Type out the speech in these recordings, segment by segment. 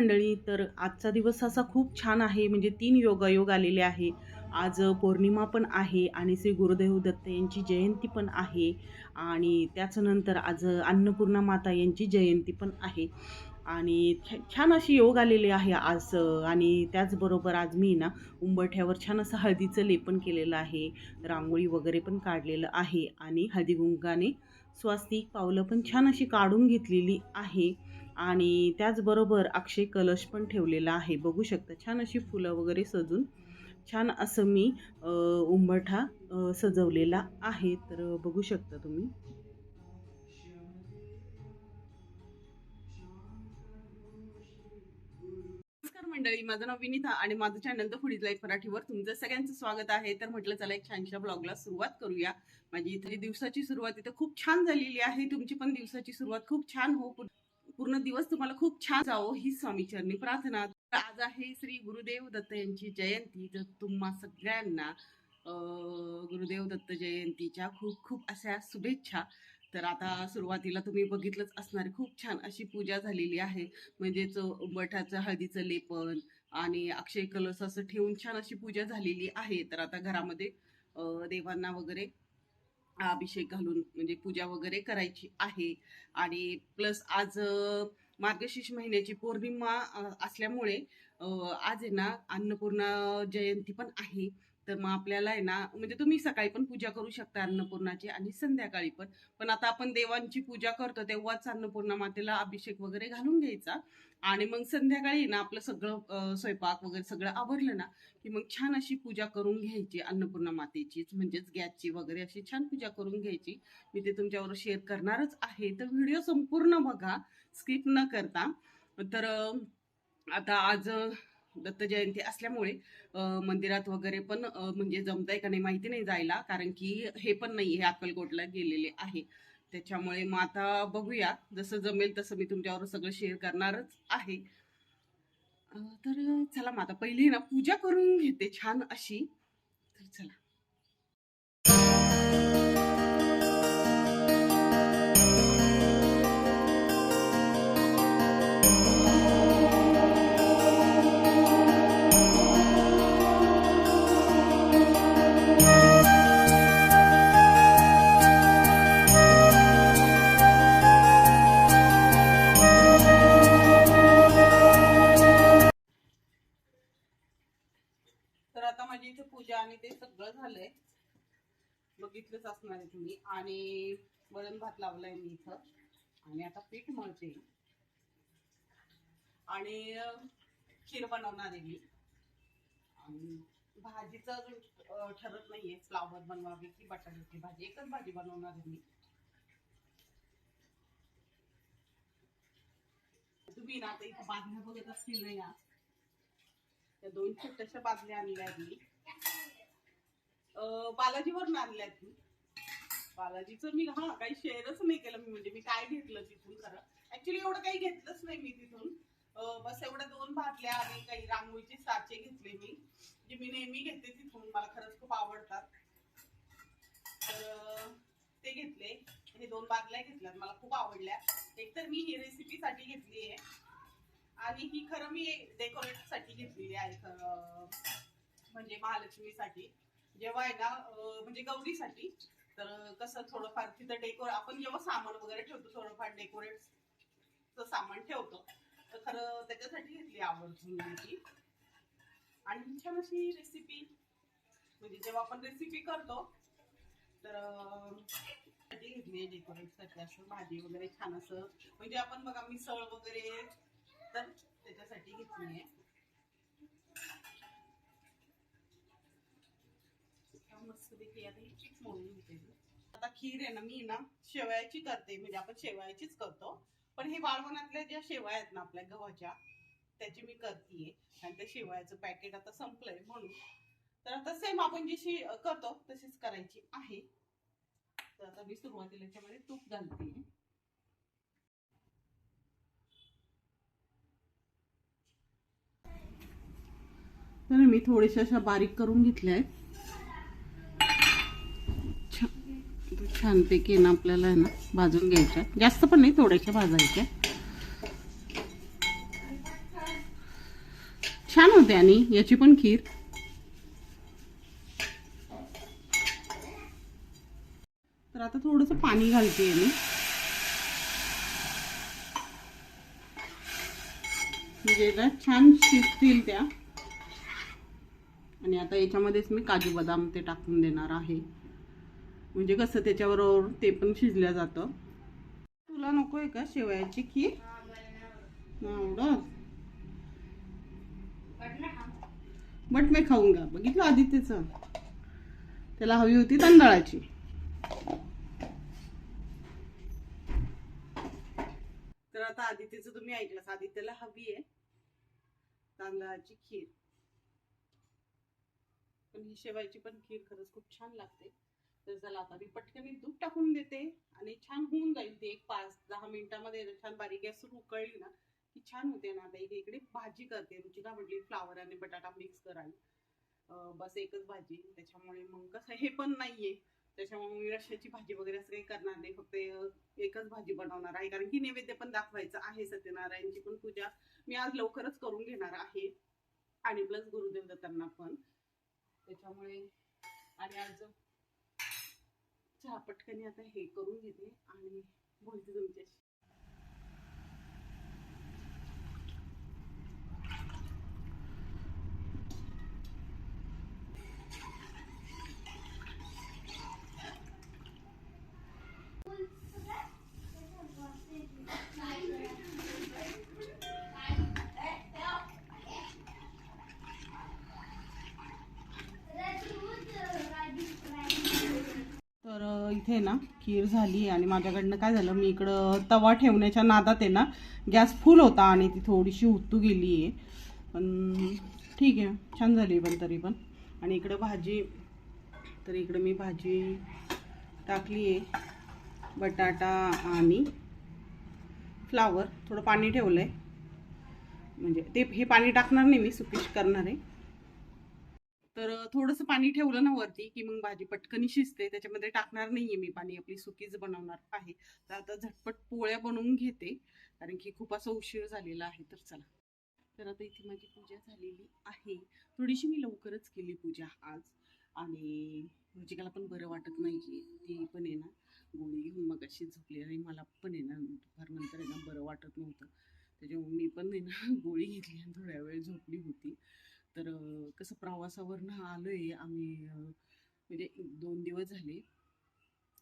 मंडळी तर आजचा दिवस असा खूप छान आहे. म्हणजे तीन योगायोग आलेले आहे. आज पौर्णिमा पण आहे आणि श्री गुरुदेव दत्त यांची जयंती पण आहे. आणि त्याच्यानंतर आज अन्नपूर्णा माता यांची जयंती पण आहे. आणि छ छान अशी योग आलेले आहे आज. आणि त्याचबरोबर आज मी ना उंबरठ्यावर छान असं हळदीचं लेपन केलेलं आहे. रांगोळी वगैरे पण काढलेलं आहे. आणि हळदीगुंगाने स्वास्तिक पावलं पण छान अशी काढून घेतलेली आहे. आणि त्याचबरोबर अक्षय कलश पण ठेवलेला आहे. बघू शकता छान अशी फुलं वगैरे सजून छान असं मी उंबरठा सजवलेला आहे. तर बघू शकता तुम्ही. नमस्कार मंडळी माझं नाव विनिता आणि माझं चॅनल द फुडीज लाईफ मराठीवर तुमचं सगळ्यांचं स्वागत आहे. तर म्हटलं चला एक छानशा ब्लॉगला सुरुवात करूया. माझी इथली दिवसाची सुरुवात इथं खूप छान झालेली आहे. तुमची पण दिवसाची सुरुवात खूप छान हो. पूर्ण दिवस तुम्हाला खूप छान जावो ही स्वामीचरणी प्रार्थना. तर आज आहे श्री गुरुदेव दत्त यांची जयंती. तर तुम्हा सगळ्यांना गुरुदेव दत्त जयंतीच्या खूप खूप अशा शुभेच्छा. तर आता सुरुवातीला तुम्ही बघितलंच असणार खूप छान अशी पूजा झालेली आहे. म्हणजेच मठाचं हळदीचं लेपन आणि अक्षय कलश असं ठेवून छान अशी पूजा झालेली आहे. तर आता घरामध्ये देवांना वगैरे अभिषेक घालून म्हणजे पूजा वगैरे करायची आहे. आणि प्लस आज मार्गशीर्ष महिन्याची पौर्णिमा असल्यामुळे आज आहे ना अन्नपूर्णा जयंती पण आहे. तर मग आपल्याला आहे ना म्हणजे तुम्ही सकाळी पण पूजा करू शकता अन्नपूर्णाची आणि संध्याकाळी पण. पण आता आपण देवांची पूजा करतो तेव्हाच अन्नपूर्णा मातेला अभिषेक वगैरे घालून घ्यायचा. आणि मग संध्याकाळी ना आपलं सगळं स्वयंपाक वगैरे सगळं आवरलं ना की मग छान अशी पूजा करून घ्यायची अन्नपूर्णा मातेचीच म्हणजेच गॅसची वगैरे अशी छान पूजा करून घ्यायची. मी ते तुमच्यावर शेअर करणारच आहे. तर व्हिडिओ संपूर्ण बघा स्किप न करता. तर आता आज दत्त जयंती असल्यामुळे मंदिरात वगैरे पण म्हणजे जमतंय का नाही माहिती नाही जायला कारण की हे पण नाही हे अक्कलकोटला गेलेले आहे. त्याच्यामुळे मग आता बघूया. जसं जमेल तसं मी तुमच्यावर सगळं शेअर करणारच आहे. तर चला मग आता पहिली ना पूजा करून घेते छान अशी. तर चला. बघितलंच असणार आहे तुम्ही. आणि वरण भात लावलाय मी इथं. आणि आता पीठ मळते. आणि खीर बनवणार आहे मी. आणि भाजीचं अजून ठरत नाहीये. फ्लावर बनवावी की बटाट्याची भाजी. एकच भाजी बनवणार आहे मी. तुम्ही ना आता इथं बादल्या बघत असतील ना त्या दोन छोट्याशा बादल्या आणल्या आहेत मी. बालाजीवरून आणल्या आहेत मी बालाजीचं मी हा काही शेअरच नाही केलं मी म्हणजे मी काय घेतलं तिथून खरं. ऍक्च्युली एवढं काही घेतलंच नाही मी तिथून. बस एवढ्या दोन बाटल्या आणि काही रांगोळीचे साचे घेतले मी. जे मी नेहमी घेते तिथून मला खरंच खूप आवडतात. तर ते घेतले. हे दोन बादल्या घेतल्यात मला खूप आवडल्या. एक तर मी ही रेसिपीसाठी घेतली आहे. आणि ही खरं मी डेकोरेटसाठी घेतलेली आहे म्हणजे महालक्ष्मीसाठी. जेव्हा आहे ना म्हणजे गौरीसाठी तर कसं थोडंफार तिथं डेकोर आपण जेव्हा सामान वगैरे ठेवतो थोडंफार डेकोरेट सामान ठेवतो तर खरं त्याच्यासाठी घेतली आवर्जून ती आणि छान अशी रेसिपी म्हणजे जेव्हा आपण रेसिपी करतो तर घेतली डेकोरेटसाठी असं भाजी वगैरे छान असं. म्हणजे आपण बघा मिसळ वगैरे तर त्याच्यासाठी घेतली आहे. मस्तपैकी आता ही मोडून घेते आता खीर आहे ना मी ना शेवयाची करते म्हणजे आपण शेवयाचीच करतो. पण हे वाळवणातल्या ज्या शेवया आहेत ना आपल्या गव्हाच्या त्याची मी करतेय. आणि त्या शेवयाचं पॅकेट आता संपलंय म्हणून. तर आता सेम आपण जशी करतो तशीच करायची आहे. तर आता मी सुरुवातीला याच्यामध्ये तूप घालते. तर मी थोड्याशा अशा बारीक करून घेतल्या आहेत छान छानपैकी ना आपल्याला आहे ना भाजून घ्यायच्या. जास्त पण नाही थोड्याशा भाजायच्या छान होते आणि याची पण खीर. तर आता थोडंसं पाणी घालते मी. म्हणजे छान शिजतील त्या. आणि आता याच्यामध्येच मी काजू बदाम ते टाकून देणार आहे. म्हणजे कसं त्याच्याबरोबर ते पण शिजलं जातं. तुला नको आहे का शेवयाची खीर? आवडत बट मी खाऊन घ्या. बघितलं आदित्यच? त्याला हवी होती तांदळाची. तर आता आदित्यचं तुम्ही ऐकलं आदित्यला हवी आहे तांदळाची खीर. पण ही शेवायची पण खीर खरंच खूप छान लागते. तर चला आता मी पटकन मी दूध टाकून देते आणि छान होऊन जाईल ते एक पाच दहा मिनिटामध्ये छान बारीक गॅसवर उकळली ना की छान होते ना आता इकडे भाजी करते. रुचिका म्हटली फ्लावर आणि बटाटा मिक्स करावी बस एकच भाजी. त्याच्यामुळे मग कसं हे पण नाहीये. त्याच्यामुळे मी रश्याची भाजी वगैरे असं काही करणार नाही. फक्त एकच भाजी बनवणार आहे. कारण की नैवेद्य पण दाखवायचं आहे सत्यनारायणची पण पूजा मी आज लवकरच करून घेणार आहे. आणि प्लस गुरुदेव दत्तांना पण. त्याच्यामुळे आणि आज चहा पटकनी आता हे करून घेते आणि बोलते तुमच्याशी तर अ, इथे ना खीर झाली आणि माझ्याकडनं काय झालं मी इकडं तवा ठेवण्याच्या नादात आहे ना गॅस फुल होता आणि ती थोडीशी उतू गेली आहे पण ठीक आहे छान झाली पण तरी पण. आणि इकडं भाजी तर इकडं मी भाजी टाकली आहे बटाटा आणि फ्लावर थोडं पाणी ठेवलं आहे म्हणजे ते हे पाणी टाकणार नाही मी सुपीश करणार आहे. तर थोडंसं पाणी ठेवलं ना वरती की मग भाजी पटकन शिजते. त्याच्यामध्ये टाकणार नाहीये मी पाणी. आपली सुकीच बनवणार आहे. तर आता झटपट पोळ्या बनवून घेते. कारण की खूप असं उशीर झालेला आहे. तर चला. तर आता इथे माझी पूजा झालेली आहे. थोडीशी मी लवकरच केली पूजा आज. आणि म्हणजे रुचिकाला पण बरं वाटत नाही ती पण आहे ना गोळी घेऊन मग अशी झोपली आणि मला पण आहे ना दुपारनंतर आहे ना बरं वाटत नव्हतं. त्याच्यामुळे मी पण आहे ना गोळी घेतली आणि थोड्या वेळ झोपली होती. तर कसं प्रवासावरनं आलो आहे आम्ही म्हणजे दोन दिवस झाले.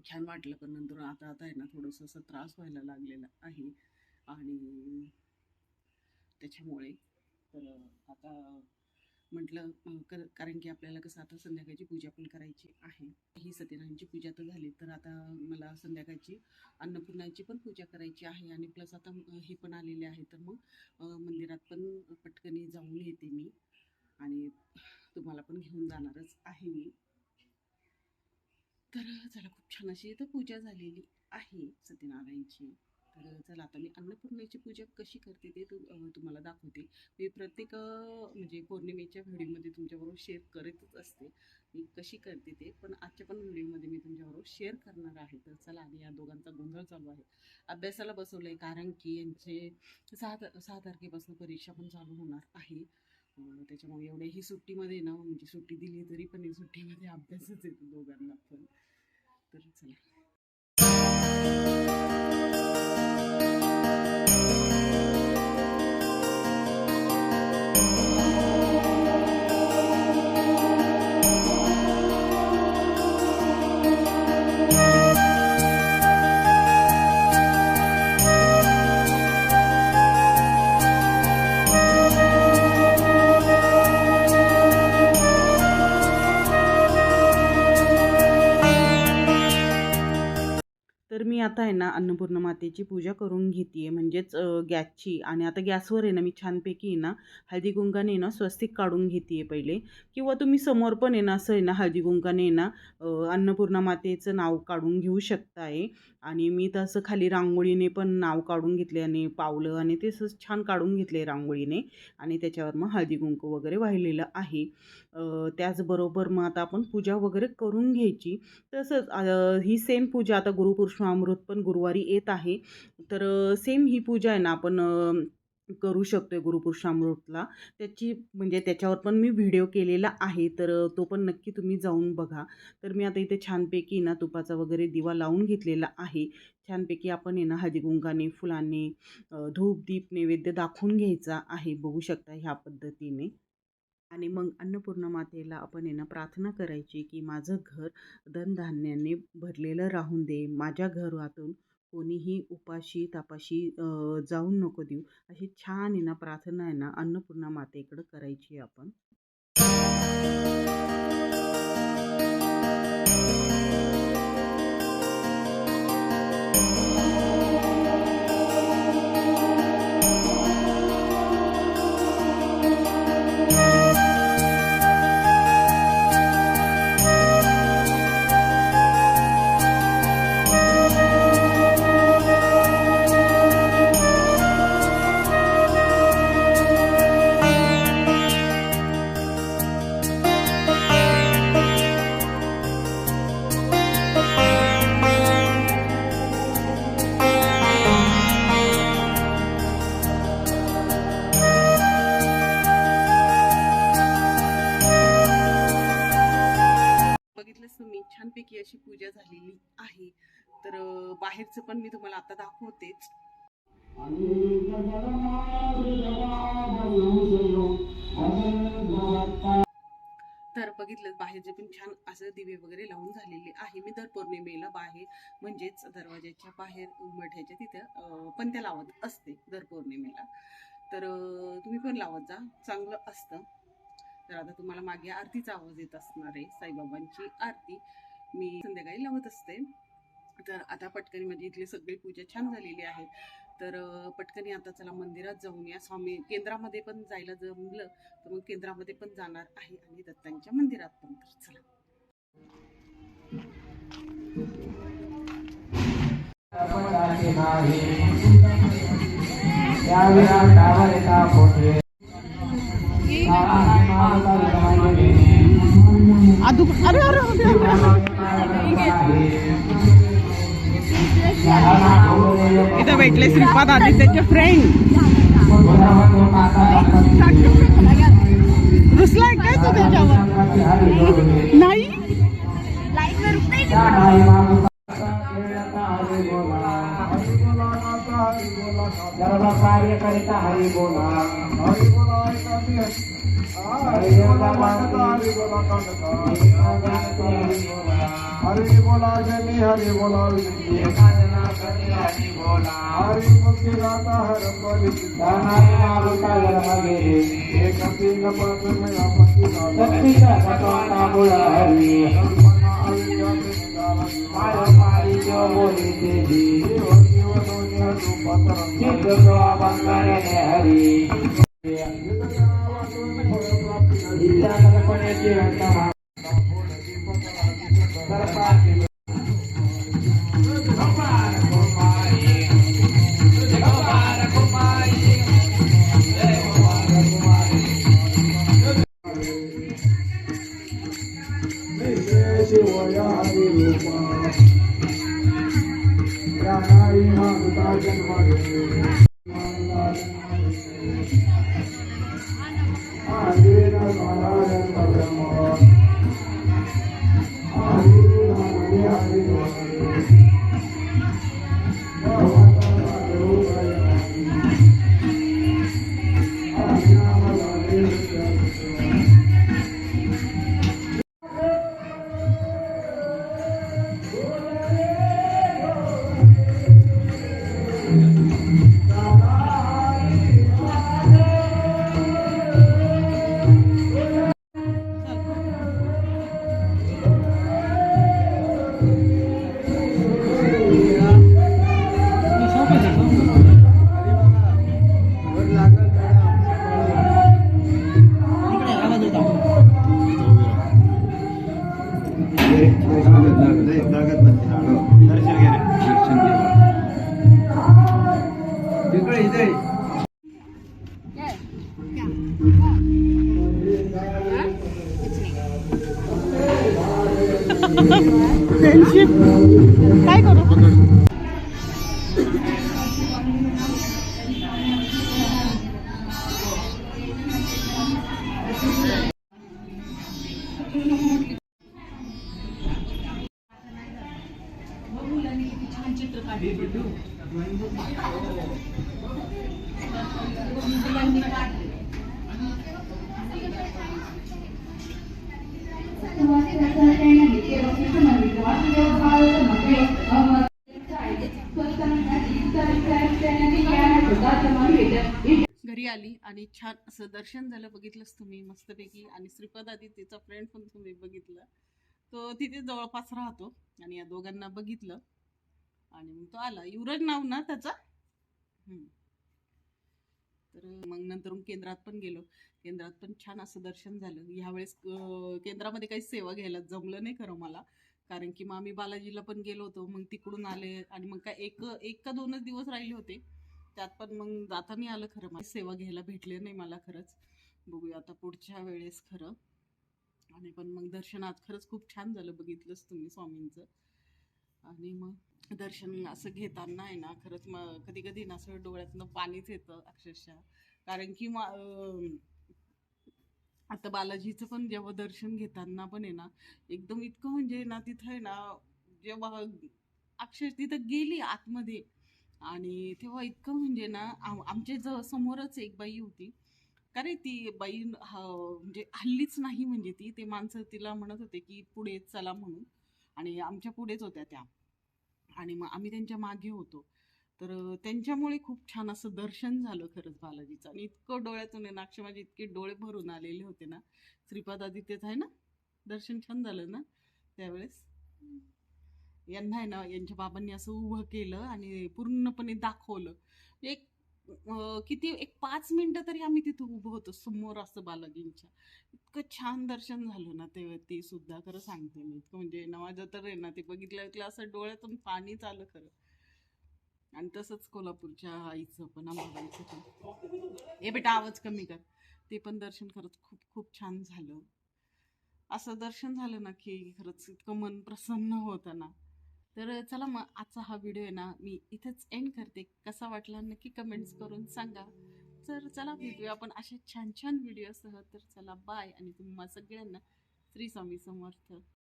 छान वाटलं पण नंतर आता आता आहे ना थोडंसं असं त्रास व्हायला लागलेला आहे. आणि त्याच्यामुळे तर आता म्हटलं कर कारण की आपल्याला कसं आता संध्याकाळची पूजा पण करायची आहे. ही सत्यनारायणची पूजा तर झाली तर आता मला संध्याकाळची अन्नपूर्णाची पण पूजा करायची आहे. आणि प्लस आता हे पण आलेले आहे तर मग मंदिरात पण पटकनी जाऊन येते मी. आणि तुम्हाला पण घेऊन जाणारच आहे मी. तर चला खूप छान अशी इथं पूजा झालेली आहे सत्यनारायणची. तर चला आता मी अन्नपूर्णेची पूजा कशी करते ते तुम्हाला दाखवते. मी प्रत्येक म्हणजे पौर्णिमेच्या व्हिडिओमध्ये तुमच्याबरोबर शेअर करतच असते. मी कशी करते ते पण आजच्या पण व्हिडिओमध्ये मी तुमच्याबरोबर शेअर करणार आहे. तर चला आणि या दोघांचा गोंधळ चालू आहे. अभ्यासाला बसवलं आहे कारण की यांचे सहा सहा तारखेपासून परीक्षा पण चालू होणार आहे. अं, त्याच्यामुळे एवढ्याही सुट्टीमध्ये ना म्हणजे सुट्टी दिली तरी पण सुट्टीमध्ये अभ्यासच येतो दोघांना पण. तर चला. मी आता आहे ना अन्नपूर्णा मातेची पूजा करून घेते म्हणजेच गॅसची. आणि आता गॅसवर आहे ना मी छानपैकी आहे ना हळदी कुंकाने ना स्वस्तिक काढून घेते पहिले. किंवा तुम्ही समोर पण आहे ना असं आहे ना हळदी कुंकाने आहे ना अन्नपूर्णा मातेचं नाव काढून घेऊ शकताय. आणि मी तसं खाली रांगोळीने पण नाव काढून घेतले आणि पावलं आणि ते असं छान काढून घेतले रांगोळीने. आणि त्याच्यावर मग हळदी कुंकू वगैरे वाहिलेलं आहे. त्याचबरोबर मग आता आपण पूजा वगैरे करून घ्यायची. तसंच ही सेम पूजा आता गुरुपुरुषामृत पण गुरुवारी येत आहे. तर सेम ही पूजा आहे ना आपण करू शकतो आहे गुरुपुरुषामृतला. त्याची म्हणजे त्याच्यावर पण मी व्हिडिओ केलेला आहे. तर तो पण नक्की तुम्ही जाऊन बघा. तर मी आता इथे छानपैकी ना तुपाचा वगैरे दिवा लावून घेतलेला आहे. छानपैकी आपण आहे ना हळदीकुंकाने फुलांनी धूप दीप नैवेद्य दाखवून घ्यायचा आहे. बघू शकता ह्या पद्धतीने. आणि मग अन्नपूर्णा मातेला आपण आहे ना प्रार्थना करायची की माझं घर धनधान्याने भरलेलं राहून दे. माझ्या घरातून कोणीही उपाशी तापाशी जाऊन नको देऊ. अशी छान आहे ना प्रार्थना आहे ना अन्नपूर्णा मातेकडं करायची आहे आपण. पण मी तुम्हाला आता दाखवतेच. तर बघितलं बाहेरचे पण छान असं दिवे वगैरे लावून झालेले आहे. मी दर पौर्णिमेला बाहेर म्हणजेच दरवाजाच्या बाहेर उंबरठ्याच्या तिथं अं, पणत्या लावत असते दर पौर्णिमेला. तर तुम्ही पण लावत जा. चांगलं असतं. तर आता तुम्हाला मागे आरतीचा आवाज येत असणार आहे साईबाबांची आरती. मी संध्याकाळी लावत असते. तर आता पटकनी म्हणजे इथली सगळी पूजा छान झालेली आहे तर अं, पटकनी आता चला मंदिरात जाऊन या स्वामी केंद्रामध्ये पण जायला जमलं तर मग केंद्रामध्ये पण जाणार आहे आणि दत्तांच्या मंदिरात पण तर चला अरे अरे इथं भेटले श्रीपाद आदित्यचे फ्रेंड रुसलाय काय तू त्याच्यावर? नाही? सर्व कार्य करिता हरी बोला हरी बोला हरी बोला. जनी हरी बोला हरी मुक्ती दाता हर बलि दानाई मारुता जन्म गेले एक तीन पासून मी आपत्ती सत्तीचा सत्वाना बोला हरी माय मारी जो बोली देवी सिद्ध तो बंगाने हरी विद्या कल्पनेची घटना फ्रेंडशिप काय करू आली आणि छान असं दर्शन झालं बघितलंच तुम्ही मस्तपैकी. आणि श्रीपद आधी तिचा फ्रेंड पण तुम्ही बघितलं. तो तिथे जवळपास राहतो आणि या दोघांना बघितलं. आणि मग तो आला. युवराज नाव ना त्याचा? तर मग नंतर मग केंद्रात पण गेलो. केंद्रात पण छान असं दर्शन झालं. ह्यावेळेस केंद्रामध्ये काही सेवा घ्यायला जमलं नाही खरं मला. कारण की मग आम्ही बालाजीला पण गेलो होतो. मग तिकडून आले आणि मग काय एक एक का दोनच दिवस राहिले होते. त्यात पण मग जाता नाही आलं खरं मला. सेवा घ्यायला भेटले नाही मला खरंच. बघूया आता पुढच्या वेळेस खरं. आणि पण मग दर्शनात खरंच खूप छान झालं बघितलंच तुम्ही स्वामींचं. आणि मग दर्शन असं घेताना आहे ना खरंच मग कधी कधी ना असं डोळ्यातनं पाणीच येतं अक्षरशः. कारण की मा आता बालाजीचं पण जेव्हा दर्शन घेताना पण आहे ना एकदम इतकं म्हणजे ना तिथं आहे ना जेव्हा अक्षर तिथं गेली आतमध्ये आणि तेव्हा इतकं म्हणजे ना आम- आमच्या ज समोरच एक बाई होती. का रे ती बाई ह- म्हणजे हल्लीच नाही म्हणजे ती. ते माणसं तिला म्हणत होते की पुढे चला म्हणून. आणि आमच्या पुढेच होत्या त्या. आणि मग आम्ही त्यांच्या मागे होतो. तर त्यांच्यामुळे खूप छान असं दर्शन झालं खरंच बालाजीचं. आणि इतकं डोळ्यातून आहे नाक्ष माझे इतके डोळे भरून आलेले होते ना. श्रीपाद आदित्यच आहे ना दर्शन छान झालं ना त्यावेळेस? यांना आहे ना यांच्या बाबांनी असं उभं केलं आणि पूर्णपणे दाखवलं. म्हणजे एक किती एक पाच मिनटं तरी आम्ही तिथं उभं होतो समोर असं बालाजींच्या. इतकं छान दर्शन झालं ना ते ते सुद्धा. खरं सांगते मी इतकं म्हणजे नवाजा तर आहे ना ते बघितलं असं डोळ्यातून पाणीच आलं खरं. आणि तसंच कोल्हापूरच्या आईचं पण अंबाबाईचं पण. हे बेटा आवाज कमी कर. ते पण दर्शन खरंच खूप खूप छान झालं. असं दर्शन झालं ना की खरंच इतकं मन प्रसन्न होतं ना. तर चला मग आजचा हा व्हिडिओ आहे ना मी इथेच एंड करते. कसा वाटला नक्की कमेंट्स करून सांगा. तर चला भेटूया आपण अशा छान छान व्हिडिओसह तर चला बाय आणि तुम्हा सगळ्यांना श्री स्वामी समर्थ.